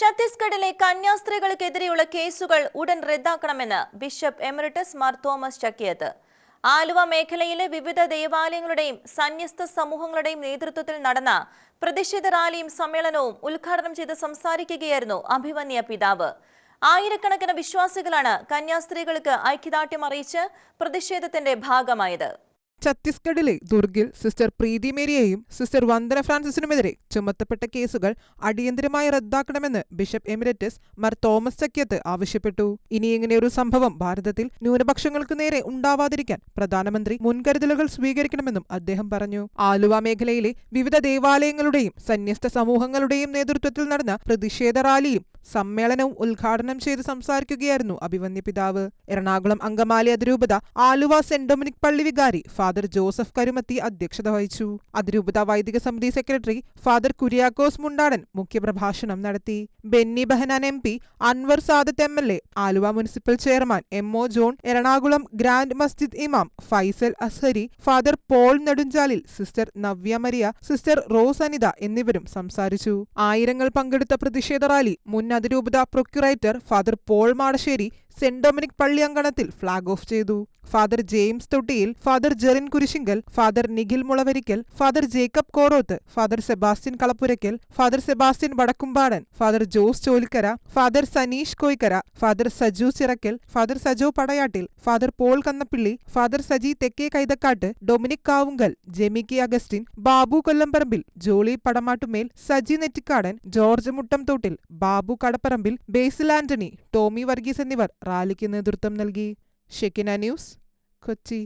ഛത്തീസ്ഗഡിലെ കന്യാസ്ത്രീകൾക്കെതിരെയുള്ള കേസുകൾ ഉടൻ റദ്ദാക്കണമെന്ന് ബിഷപ്പ് എമറിറ്റസ് മാർ തോമസ് ചക്കിയത്ത്. ആലുവ മേഖലയിലെ വിവിധ ദേവാലയങ്ങളുടെയും സന്യസ്ത സമൂഹങ്ങളുടെയും നേതൃത്വത്തിൽ നടന്ന പ്രതിഷേധ റാലിയും സമ്മേളനവും ഉദ്ഘാടനം ചെയ്ത് സംസാരിക്കുകയായിരുന്നു അഭിമന്യ പിതാവ്. ആയിരക്കണക്കിന് വിശ്വാസികളാണ് കന്യാസ്ത്രീകൾക്ക് ഐക്യദാർഢ്യം അറിയിച്ച് പ്രതിഷേധത്തിന്റെ ഭാഗമായത്. ഛത്തീസ്ഗഡിലെ ദുർഗിൽ സിസ്റ്റർ പ്രീതി മേരിയെയും സിസ്റ്റർ വന്ദന ഫ്രാൻസിസിനുമെതിരെ ചുമത്തപ്പെട്ട കേസുകൾ അടിയന്തരമായി റദ്ദാക്കണമെന്ന് bishop emeritus Mar Thomas Chakyath ആവശ്യപ്പെട്ടു. ഇനി ഇങ്ങനെയൊരു സംഭവം ഭാരതത്തിൽ ന്യൂനപക്ഷങ്ങൾക്ക് നേരെ ഉണ്ടാവാതിരിക്കാൻ പ്രധാനമന്ത്രി മുൻകരുതലുകൾ സ്വീകരിക്കണമെന്നും അദ്ദേഹം പറഞ്ഞു. ആലുവ മേഖലയിലെ വിവിധ ദേവാലയങ്ങളുടെയും സന്യസ്ത സമൂഹങ്ങളുടെയും നേതൃത്വത്തിൽ നടന്ന പ്രതിഷേധ റാലിയും സമ്മേളനവും ഉദ്ഘാടനം ചെയ്ത് സംസാരിക്കുകയായിരുന്നു അഭിവന്യ പിതാവ്. എറണാകുളം അങ്കമാലി അതിരൂപത ആലുവ സെന്റ് ഡൊമിനിക് പള്ളി വികാരി ജോസഫ് കരുമത്തി അധ്യക്ഷത വഹിച്ചു. അതിരൂപത വൈദിക സമിതി സെക്രട്ടറി ഫാദർ കുര്യാക്കോസ് മുണ്ടാടൻ മുഖ്യപ്രഭാഷണം നടത്തി. Benny Behanan M P Anwar Sadath M L A Aluva municipal chairman M O John Ernakulam grand Masjid ഇമാം Faisal Azhari father Paul Nedumchalil sister Navya Maria sister Rose Anitha എന്നിവരും സംസാരിച്ചു. ആയിരങ്ങൾ പങ്കെടുത്ത പ്രതിഷേധ rally മുൻ അതിരൂപത procurator father Paul Madassery saint Dominic പള്ളി അങ്കണത്തിൽ ഫ്ളാഗ് ഓഫ് ചെയ്തു. Father James Thottiyil father Jerin Kurisinkal father Nikhil Mulavarickal father Jacob Koroth father Sebastian Kalappurakkal father Sebastian Vadakkumpadan father Jose Cholikkara father Saneesh Koikkara father Saju Chirakkal father Sajo Padayattil father Paul Kannappilly father Saji Thekke Kaithakkattu Dominic Kavungal Jemicky Augustine Babu Kollamparambil Jolly Padamattumel Saji Nettikadan George Muttamthottil Babu Kadaparambil Basil Antony Tomy Varghese എന്നിവർ റാലിക്ക് നേതൃത്വം നൽകി. Shekinah news Kochi.